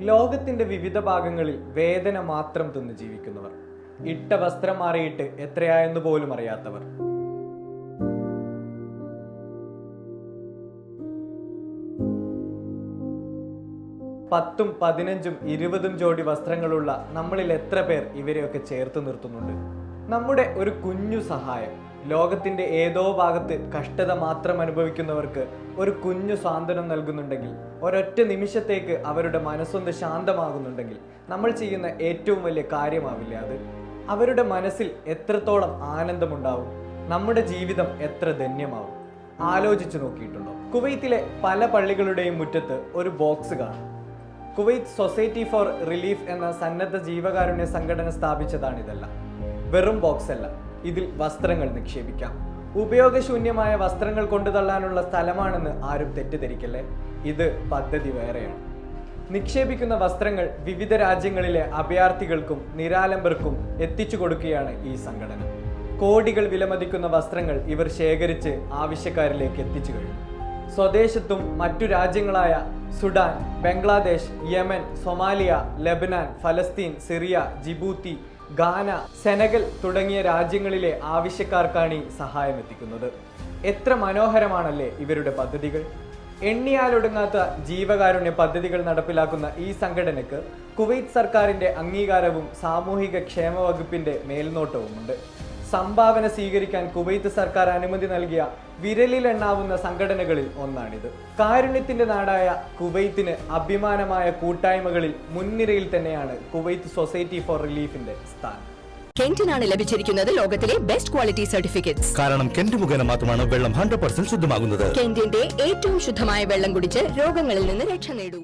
ലോകത്തിന്റെ വിവിധ ഭാഗങ്ങളിൽ വേദന മാത്രം തിന്ന് ജീവിക്കുന്നവർ. ഇട്ട വസ്ത്രം മാറിയിട്ട് എത്രയായെന്ന് പോലും അറിയാത്തവർ. പത്തും പതിനഞ്ചും ഇരുപതും ജോഡി വസ്ത്രങ്ങളുള്ള നമ്മളിൽ എത്ര പേർ ഇവരെയൊക്കെ ചേർത്ത് നിർത്തുന്നുണ്ട്? നമ്മുടെ ഒരു കുഞ്ഞു സഹായം. ലോകത്തിന്റെ ഏതോ ഭാഗത്ത് കഷ്ടത മാത്രം അനുഭവിക്കുന്നവർക്ക് ഒരു കുഞ്ഞു സാന്ത്വനം നൽകുന്നുണ്ടെങ്കിൽ ഒരൊറ്റ നിമിഷത്തേക്ക് അവരുടെ മനസ്സൊന്ന് ശാന്തമാകുന്നുണ്ടെങ്കിൽ നമ്മൾ ചെയ്യുന്ന ഏറ്റവും വലിയ കാര്യമാവില്ല അത്? അവരുടെ മനസ്സിൽ എത്രത്തോളം ആനന്ദമുണ്ടാവും? നമ്മുടെ ജീവിതം എത്ര ധന്യമാവും? ആലോചിച്ചു നോക്കിയിട്ടുണ്ടോ? കുവൈത്തിലെ പല പള്ളികളുടെയും മുറ്റത്ത് ഒരു ബോക്സ് കാണും. കുവൈത്ത് സൊസൈറ്റി ഫോർ റിലീഫ് എന്ന സന്നദ്ധ ജീവകാരുണ്യ സംഘടന സ്ഥാപിച്ചതാണിതല്ല. വെറും ബോക്സ് അല്ല ഇതിൽ വസ്ത്രങ്ങൾ നിക്ഷേപിക്കാം. ഉപയോഗശൂന്യമായ വസ്ത്രങ്ങൾ കൊണ്ടു തള്ളാനുള്ള സ്ഥലമാണെന്ന് ആരും തെറ്റിദ്ധരിക്കല്ലേ? ഇത് പദ്ധതി വേറെയാണ്. നിക്ഷേപിക്കുന്ന വസ്ത്രങ്ങൾ വിവിധ രാജ്യങ്ങളിലെ അഭയാർത്ഥികൾക്കും നിരാലംബർക്കും എത്തിച്ചു കൊടുക്കുകയാണ് ഈ സംഘടന. കോടികൾ വിലമതിക്കുന്ന വസ്ത്രങ്ങൾ ഇവർ ശേഖരിച്ച് ആവശ്യക്കാരിലേക്ക് എത്തിച്ചു കഴിഞ്ഞു. സ്വദേശത്തും മറ്റു രാജ്യങ്ങളായ Sudan Bangladesh Yemen Somalia Lebanon Palestine Syria Djibouti ഗാന സെനഗൽ തുടങ്ങിയ രാജ്യങ്ങളിലെ ആവശ്യക്കാർക്കാണ് ഈ സഹായം എത്തിക്കുന്നത് എത്ര മനോഹരമാണല്ലേ ഇവരുടെ പദ്ധതികൾ. എണ്ണിയാലൊടുങ്ങാത്ത ജീവകാരുണ്യ പദ്ധതികൾ നടപ്പിലാക്കുന്ന ഈ സംഘടനയ്ക്ക് കുവൈത്ത് സർക്കാരിന്റെ അംഗീകാരവും സാമൂഹിക ക്ഷേമ വകുപ്പിന്റെ മേൽനോട്ടവുമുണ്ട്. സംഭാവന സ്വീകരിക്കാൻ കുവൈത്ത് സർക്കാർ അനുമതി നൽകിയ വിരലിലെണ്ണാവുന്ന സംഘടനകളിൽ ഒന്നാണിത്. കാരുണ്യത്തിന്റെ നാടായ കുവൈത്തിന് അഭിമാനമായ കൂട്ടായ്മകളിൽ മുൻനിരയിൽ തന്നെയാണ് കുവൈത്ത് സൊസൈറ്റി ഫോർ റിലീഫിന്റെ സ്ഥാനം. കെന്റിനാണ് ലഭിച്ചിരിക്കുന്നത് ലോകത്തിലെ ബെസ്റ്റ് ക്വാളിറ്റി സർട്ടിഫിക്കറ്റ്സ്. കാരണം കെന്റ് മുഖേന മാത്രമാണ് വെള്ളം ഹൺഡ്രഡ് പെർസെന്റ് ശുദ്ധമാകുന്നത്. കെന്റിന്റെ ഏറ്റവും ശുദ്ധമായ വെള്ളം കുടിച്ച് രോഗങ്ങളിൽ നിന്ന് രക്ഷ നേടൂ.